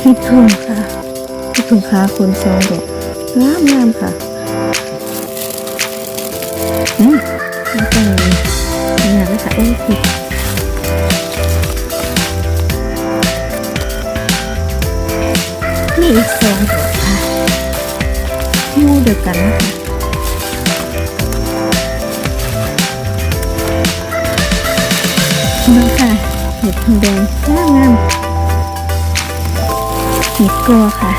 เห็ดพึ่งค่ะเห็ดพึ่งขาคนซองดอกงามงามค่ะอืมนี่ก็เลยนี่นะค่ะโอ้ยผิดนี่อีกสองดอกค่ะงูเดียวกันนะคะดูค่ะเห็ดพึ่งแดงงามงาม เห็ดกลัวค่ะ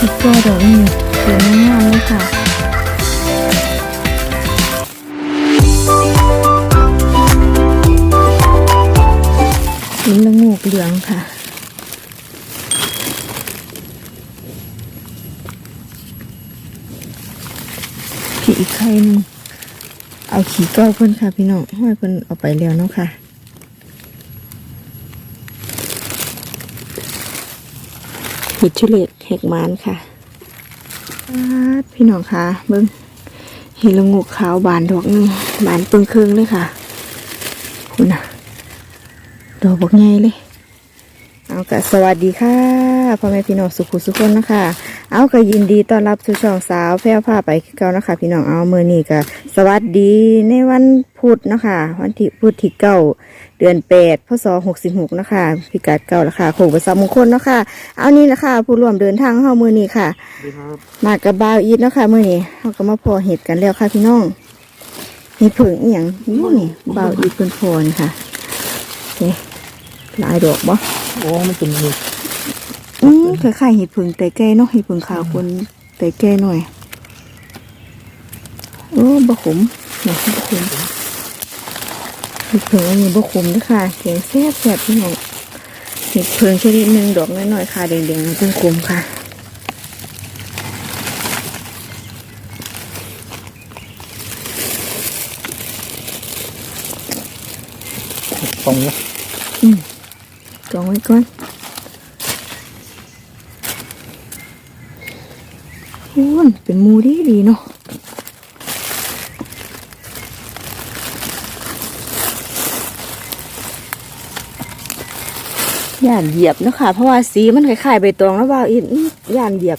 อีกตัวดอกนี้สวยงามๆเลยค่ะลิ้นละงูกเหลืองค่ะผีอีกไข่หนึ่ง เอาขี่เก้าเพิ่นค่ะพี่น้องห้อยเพิ่นเอาไปแล้วเนาะค่ะหิดชุเลตแหกมานค่ะพี่น้องค่ะเบิ้งเห็นละงูกขาวบานดอกนึงบานปิงครืองเลยค่ะคุณน่ะดอกบกใหญ่เลย เอากะสวัสดีค่ะ พ่อแม่พี่น้องสุขุสุขคนนะคะ เอาก็ยินดีต้อนรับสู่ช่องสาวแพร่ผ้าไปคือเก่านะคะ พี่น้องเอาเมื่อนี้ก็สวัสดีในวันพุธนะคะ วันที่พุธที่เก้าเดือนแปดพศหกสิบหกนะคะพิกัดเก่าราคาโคงประสามงคลเนาะคะเอานี่นะคะ ผู้ร่วมเดินทางเข้ามือนี้ค่ะดีครับมากับบาวอีทเนาะค่ะมื่อนี้เขาก็มาพอเห็ดกันแล้วค่ะพี่น้องเห็ดผึ่งอีหยังนี่นี่บาวอีทเพิ่นพอนี่ค่ะนี่หลายดอกบ่โอ้มันเป็นมีอืม คล้ายๆเห็ดผึ่งแต่แก่เนาะเห็ดผึ่งขาวคนแต่แก่หน่อยโอ้บะขมเนี่ยบะขมเห็ดผึ่งอันนี้บะขมเด้วยค่ะแกงแซ่บแซ่บพี่น้องเห็ดผึ่งชนิดหนึ่งดอกน้อยๆค่ะแดงๆเป็นขมค่ะตรงนี้จองไว้ก่อน โอ้ยเป็นหมูดีดีเนาะย่านเหยียบเนาะคะเพราะว่าสีมันคล้ายๆใบตองแล้วว่าอีอื้อย่านเหยียบ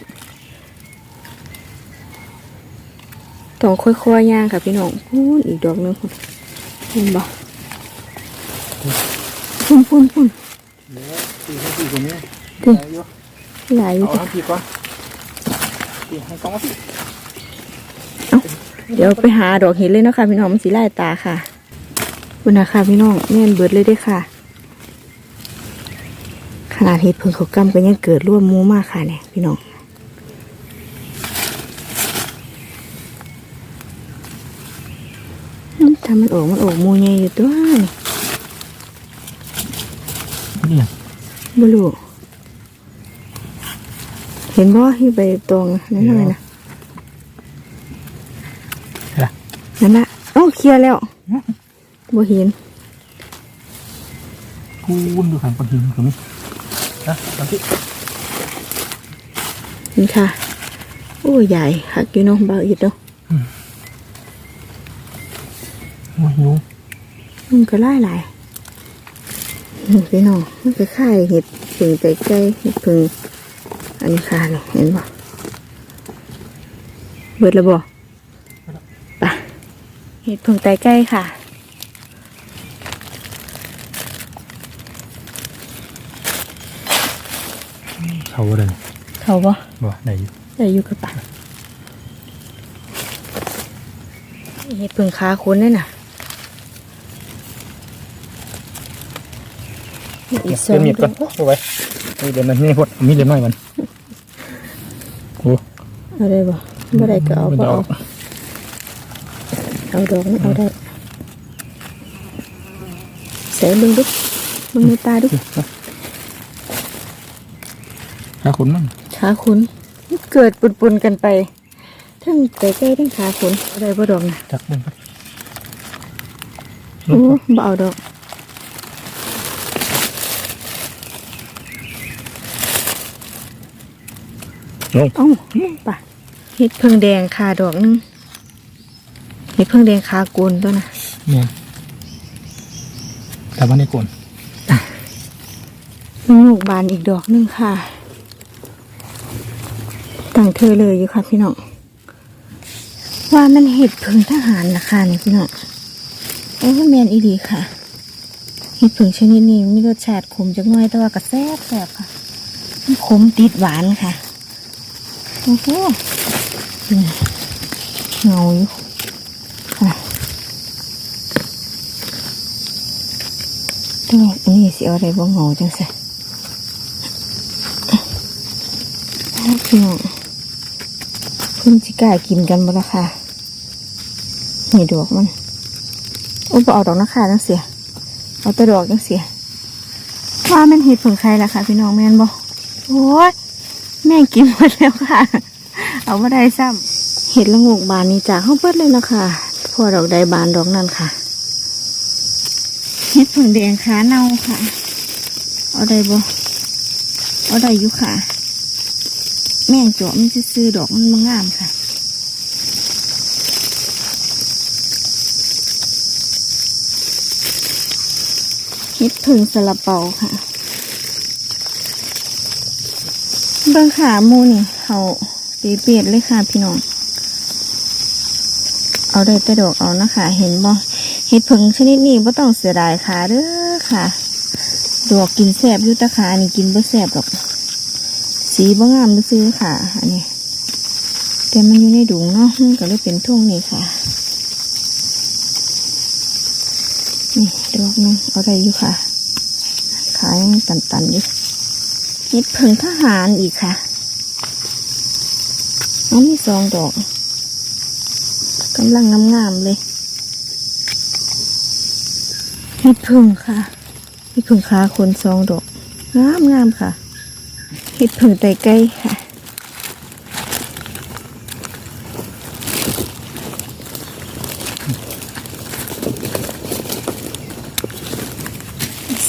ต้องค่อยๆย่างค่ะพี่น้องพูนอีกดอกหนึงพุ่นเห็นบ่พุ่นพุ่นพุ่นเนี่ยสี่ให้สี่ตรงนี้พุ่นเอาอยู่หลายอยู่เอาจ้ะทั้งทีก่อน สี่ให้สองทีเดี๋ยวไปหาดอกเห็ดเลยเนาะคะพี่น้องมันสีไล่ตาค่ะคุณนะคะพี่น้องแม่นเบิดเลยเด้อค่ะ ขนาดเห็ดเพิ่งเขากำก็ยังเกิดร่วมหมูมากค่ะเนี่ยพี่น้องอืมถ้ามันออกมันออกหมูใหญ่อยู่ตัวนี่นี่บ่รู้ เห็นบ่ที่ใบตองนั่นอะไรนะล่ะนั่นละเอ้าเคลียร์แล้วบ่เห็นกูวุ่นดูขันปนหินคือมั้ยนะตอนที่นี่ค่ะโอ้ยใหญ่หักอยู่เน้องเบาอีกเนาะโอ้ยยุงมันก็ไล่หลายนี่พี่น้องมันก็ค่ายเห็ดผึ่งไก่ไก่เห็ดผึ่ง อันนี้ค่ะนี่เห็นบ่เบิดแล้วบ่ไปเห็ดผึ่งไก่ไก่ค่ะเขาเลยเขาบ่บ่ไหนอยู่ได้อยู่กับปะเห็ดผึ่งขาคนนี่น่ะอีกสอเดี๋ยงวมีดก่อนเอาไว้นี่เดี๋ยวมันนี่พดเอามีดเดี๋ยวน้อยมัน โอ้เอาได้บ่บ่ได้ก็เอามันก็จะเอาออกเอาดอกนี่เอาได้เสียมึงดิมึงในตาดิหาคุณมั่งขาขุนเกิดปุนๆกันไปทั้งใกล้ๆทั้งขาขุนเอาได้บ่ดอกนะจักมึงครับโอ้บ่เอาดอก ลง เอ้าป่ะเฮ็ดเพิ่งแดงค่ะดอกหนึงเห็ดเพิ่งแดงขาโกนตัวนะเนี่ยแต่ว่าในกลนมีลูกบานอีกดอกหนึงค่ะตั้งเธอเลยอยู่ค่ะพี่น้องว่ามันเห็ดเพิ่งทหารนะคะนี่พี่น้องโอ้ยแมนอีดีค่ะเห็ดเพิ่งชนิดนี้มีรสชาติขมจักหน่อยแต่ว่าก็แซ่บแซ่บค่ะมันขมติดหวานค่ะ โอ้โหเงาอยู่ต่ว่าอันนี้สิเอาอะไรบ่เงาจังสิพี่น้องเพิ่นสิกล้ากินกันบ่ละค่ะนี่ดอกมันโอ้บเอาดอกนะค่ะจังเสียเอาแต่ดอกจังเสียว่าม่นเห็ดผงใครล่ะค่ะ พี่น้องแม่นบ่โอ้ย แม่งกินหมดแล้วค่ะ เอามาได้ซ้ำเห็ดละโงกบานนี้จากห้องเปิดเลยนะคะพอดอกใดบานดอกนั่นค่ะเห็ดผงแดงขาเน่าค่ะ เอาได้บ่เอาได้อยู่ค่ะ แม่งเจาะมันจะซื้อๆดอกมันมางามค่ะเห็ดผึ่งสลับเปาค่ะ เบื้องขาหมูนี่เขาปีเปียดเลยค่ะพี่น้อง เอาได้แต่ดอกเอานะคะ เห็นบ่เห็ดผึ่งชนิดนี้บ่ต้องเสียดายค่ะเด้อค่ะ ดอกกินแสบยุตะขานี่กินบ่แสบดอก สีบ่งามซื้อค่ะ อันนี้แต่มันอยู่ในดุงเนาะมันก็เลยเป็นทุ่งนี่ค่ะ นี่ดอกนึงเอาได้อยู่ค่ะ ขายตันตันๆอยู่ ฮิดเพิ่งทหารอีกค่ะเอามีสองดอกกำลังงามๆเลยพิดเพิ่งค่ะพิดเพิ่งขาคนสองดอกงามงามๆค่ะพิดเพิ่งไตไก่ค่ะ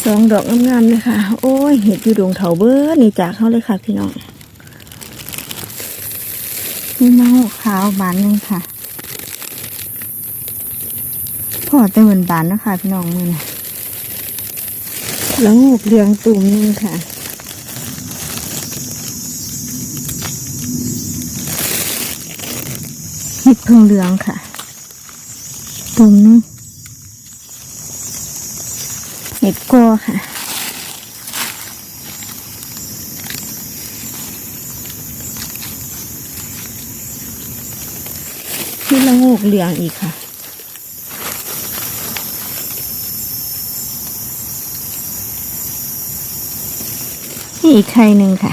สองดอกงามๆเลยค่ะ โอ้ยเห็ดอยู่ดวงเถาเบิร์นี่จากเขาเลยค่ะพี่น้องนี่มะฮกขาวบานหนึงค่ะพอแต่เหมือนบานนะคะพี่น้องมือนะแล้วงูกเหลืองตุ่มหนึงค่ะเห็ดพึ่งเหลืองค่ะ ตุ่มหนึง เห็ดกอค่ะ ที่ละโงกเหลืองอีกค่ะนี่อีกไข่หนึ่งค่ะ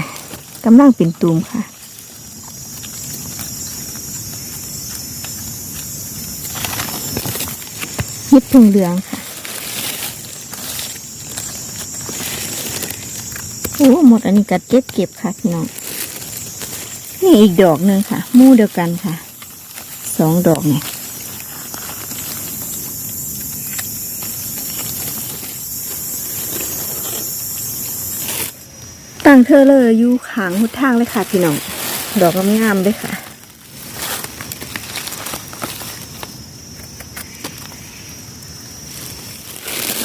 กำลังเป็นตูมค่ะเห็ดพึ่งเหลืองค่ะ อ้หมดอันนี้กัดเก็บเก็บค่ะพี่น้องนี่อีกดอกหนึ่งค่ะ มู่เดียวกันค่ะ สองดอกเนี่ยตั้งเธอเลยอยู่ขางหุดทางเลยค่ะพี่น้อง ดอกก็งามๆเลยค่ะ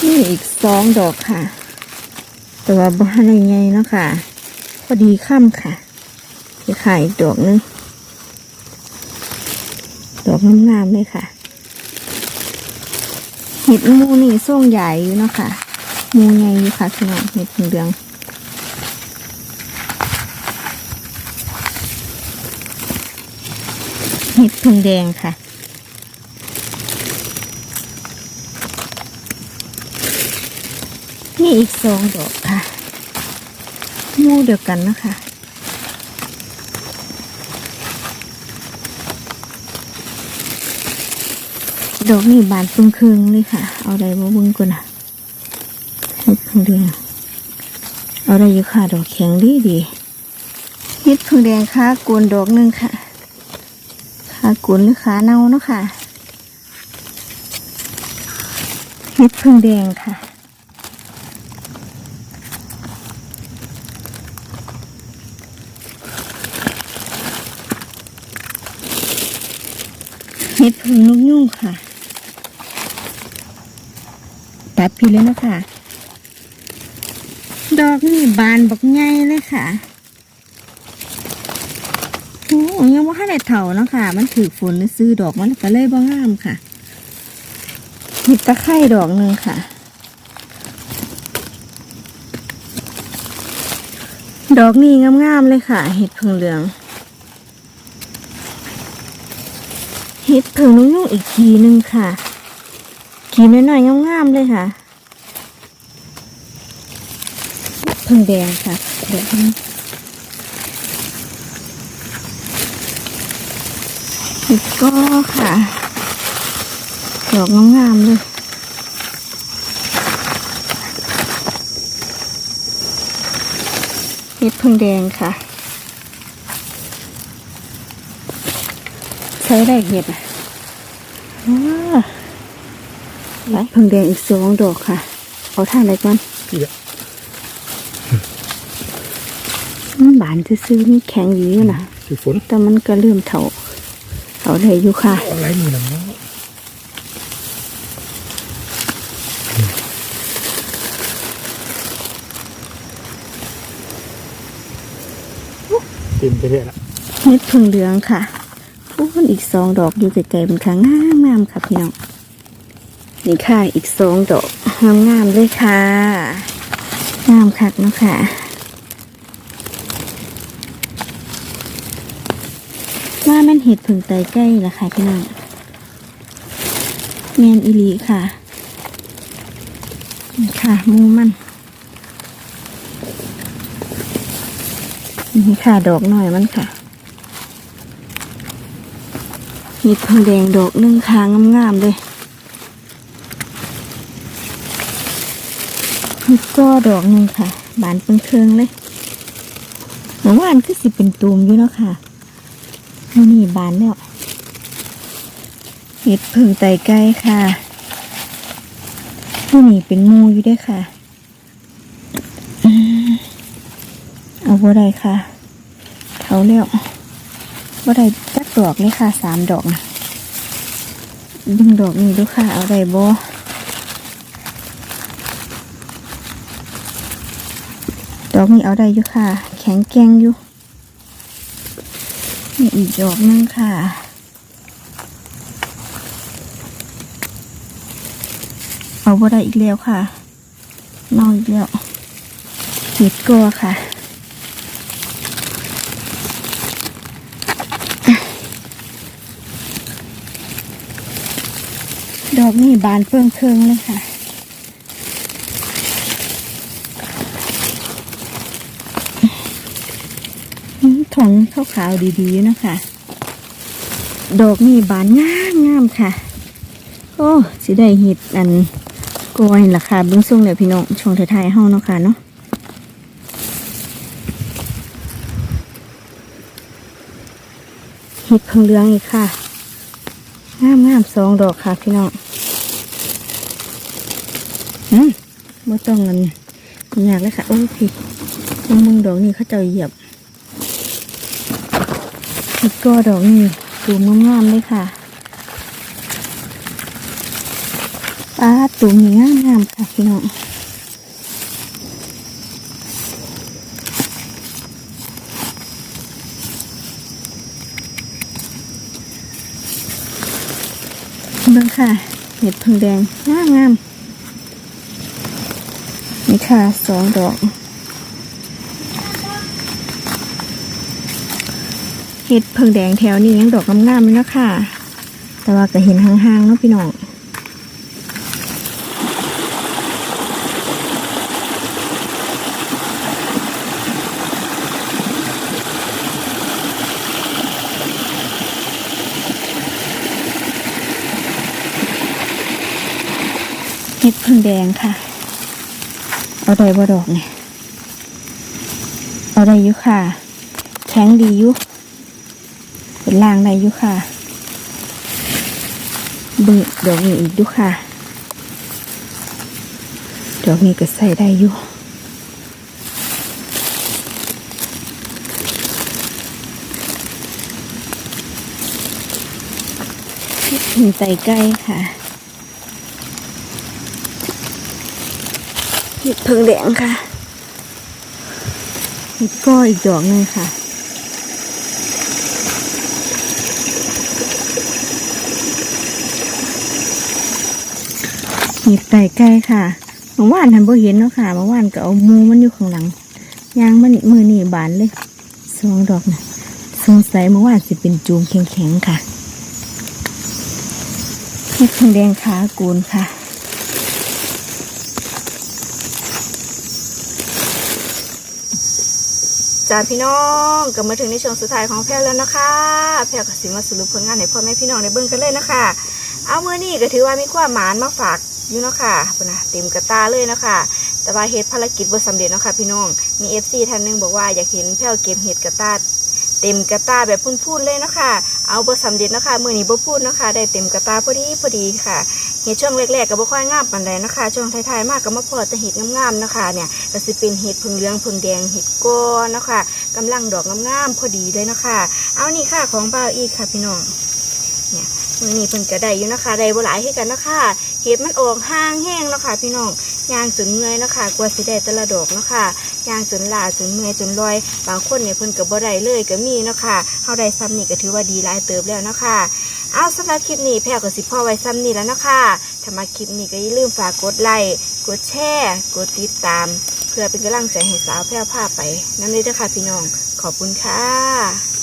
นี่อีกสองดอกค่ะ แต่ว่าบ้านใหญ่ๆเนาะค่ะ พอดีค่ำค่ะจะขายอีกดอกนึงดอกงามๆเลยค่ะเห็ดมูนี่ส่งใหญ่อยู่เนาะค่ะ มูใหญ่อยู่ค่ะพี่น้องเห็ดเหลืองเห็ดพึ่งแดงค่ะ นี่อีกสองดอกค่ะมู่เดียวกันนะคะดอกนี่บานปึงครึงเลยค่ะ เอาได้บ่เบึงก่อนนะเฮ็ดพึ่งแดงเอาได้อยู่ค่ะ ดอกแข็งดีดีเฮ็ดพึ่งแดงค่ะกวนดอกหนึ่งค่ะขากวนหรือขาเน่าเนาะค่ะเฮ็ดพึ่งแดงค่ะ เห็ดผึ่งนกยุ่งค่ะ ตัดพี่เลยนะคะ ดอกนี่บานบักใหญ่เลยค่ะโอ้ยังว่าให้ได้เถาเนาะค่ะ มันถือฝนซื้อดอกมันก็เลยบ่งามค่ะมีตะไคร่ดอกหนึ่งค่ะ ดอกนี้งามๆเลยค่ะ เห็ดเพิงเหลือง เห็ดเพิงนุ่งๆอีกทีหนึ่งค่ะ ขีน้อยๆงามๆเลยค่ะ เพิงแดงค่ะเดี๋ยวนี้เห็ดก็ค่ะ ดอกงามๆเลยเห็ดเพิงแดงค่ะ ใช้ได้เห็ดอะว้าเห็ดเพิงแดงอีกสองดอกค่ะ เอาท่าไหนก่อนพี่อะมันบานซื่อๆนี่แข็งอยู่นะถือฝนแต่มันก็เริ่มเถาเถาได้อยู่ค่ะอะไรมีน้ำเนาะเต็มไปเลยละเห็ดเพิงเหลืองค่ะ พูนอีกสองดอกอยู่ไกลๆมันค่ะงามงามค่ะพี่น้องนี่ค่ะอีกสองดอกงามงามเลยค่ะงามคักเนาะค่ะว่ามันเห็ดผึ่งไตใกล้ละค่ะพี่น้องแมนอิลีค่ะนี่ค่ะมูมันนี่ค่ะดอกหน่อยมันค่ะ เห็ดผึ่งแดงดอกหนึ่งค่ะงามๆเลยนี่ก็ดอกหนึ่งค่ะ บานเป็นเครื่องเลยเมื่อวานคือสิเป็นตูมอยู่เนาะค่ะนี่บานแล้วเห็ดผึ่งไตไก่ค่ะมื่นี่เป็นมูอยู่ด้วยค่ะ เอาบ่ได้ค่ะเท่าแล้ว บ่ได้จักดอกเลยค่ะสามดอกนะดึงดอกนี้ดูค่ะ เอาได้บ่ดอกนี้เอาได้อยู่ค่ะ แข็งแกร่งอยู่นี่อีกดอกหนึงค่ะเอาบ่ได้อีกแล้วค่ะนอกอีกแล้วเห็ดกัวค่ะ ดอกนี่บานเฟื่องเคืองเลยค่ะอืมถองขาวๆดีๆนะคะดอกนี่บานงามงามค่ะ โอ้สิได้เห็ดอันกอยล่ะค่ะเบื้องสูงเลยพี่น้องช่วงท้ายๆห้องเนาะค่ะเนาะเห็ดเพิงเหลืองอีกค่ะ งามงามสองดอกค่ะพี่น้อง อืมไม่ต้องเงินอยากเลยค่ะ โอ้พี่มองมึงดอกนี่เขาเจ้าเหยียบอีกก็ดอกนี่ตูมงามๆเลยค่ะป้าตูมนี่งามค่ะพี่น้องเบิ่งค่ะ เห็ดพึ่งแดงงามๆ นี่ค่ะสองดอกเห็ดเพิงแดงแถวนี้ยังดอกงามๆเลยนะค่ะ แต่ว่าก็เห็นห่างๆเนาะพี่น้องเห็ดเพิงแดงค่ะ เอาได้บ่ดอกเนี่ยเอาได้ยู่ค่ะ แข็งดียู่เป็นล่างได้ยู่ค่ะบิ่งดอกนี้อีกดูค่ะ ดอกนี้ก็ใส่ได้ยู่หินไตไก่ค่ะ ห็ดเพิงแดงค่ะเห็ดก้อยอีกดอกหนึ่งค่ะเห็ดไตไก่ค่ะเมื่อวานทันบ่เห็นเนาะค่ะเมื่อวานก็เอามูมันอยู่ข้างหลังยางมันมือนี่บานเลยสองดอกนะสงสัยเมื่อวานสิเป็นจูมแข็งๆค่ะเห็ดทองแดงขากูนค่ะ จ้าพี่น้องก็มาถึงในช่วงสุดท้ายของแพรแล้วนะคะ แพรก็สิมาสรุปผลงานให้พ่อแม่พี่น้องได้เบิ่งกันเลยนะคะ เอาเมื่อนี่ก็ถือว่ามีความหมานมาฝากอยู่เนาะค่ะนะเต็มกระตาเลยเนาะคะแต่ว่าเฮ็ดภารกิจบ่สำเร็จเนาะค่ะพี่น้อง มีเอฟซีท่านหนึงบอกว่าอยากเห็นแพรเก็บเห็ดกระตาเต็มกระตาแบบพูนๆเลยเนาะค่ะ เอาบ่สำเร็จเนาะค่ะมือนี้บ่พูดเนาะค่ะได้เต็มกระตาพอดีพอดีค่ะ เห็ดช่วงแรกๆก็บ่ค่อยงามปานใดนะคะ ช่วงท้ายๆมากก็มาพอแต่เห็ดงามๆนะคะ เนี่ยก็สิเป็นเห็ดผึ่งเหลืองผึ่งแดงเห็ดก้อนเนาะค่ะกำลังดอกงามๆพอดีเลยนะคะ เอานี่ค่ะของบ่าวอีกค่ะพี่น้องเนี่ยมือนี้เพิ่นก็ได้อยู่นะคะได้บ่หลายให้กันนะคะเห็ดมันออกห่างแห้งเนาะค่ะพี่น้องยางจนเมื่อยเนาะค่ะกว่าสิได้แต่ละดอกเนาะค่ะยางจนหลาจนเมื่อยจนลอย บางคนเนี่ยเพิ่นก็บ่ได้เลยก็มีเนาะค่ะเฮาได้ซ้ำนี่ก็ถือว่าดีหลายเติบแล้วเนาะค่ะ เอาสำหรับคลิปนี้แพรก็สิพ่อไว้ซ้ำนี่แล้วนะคะถ้ามาคลิปนี้ก็อย่าลืมฝากกดไลค์ กดแชร์ กดติดตาม เพื่อเป็นกำลังใจให้สาวแพรวพาไปนั่นเลยนะคะพี่น้อง ขอบคุณค่ะ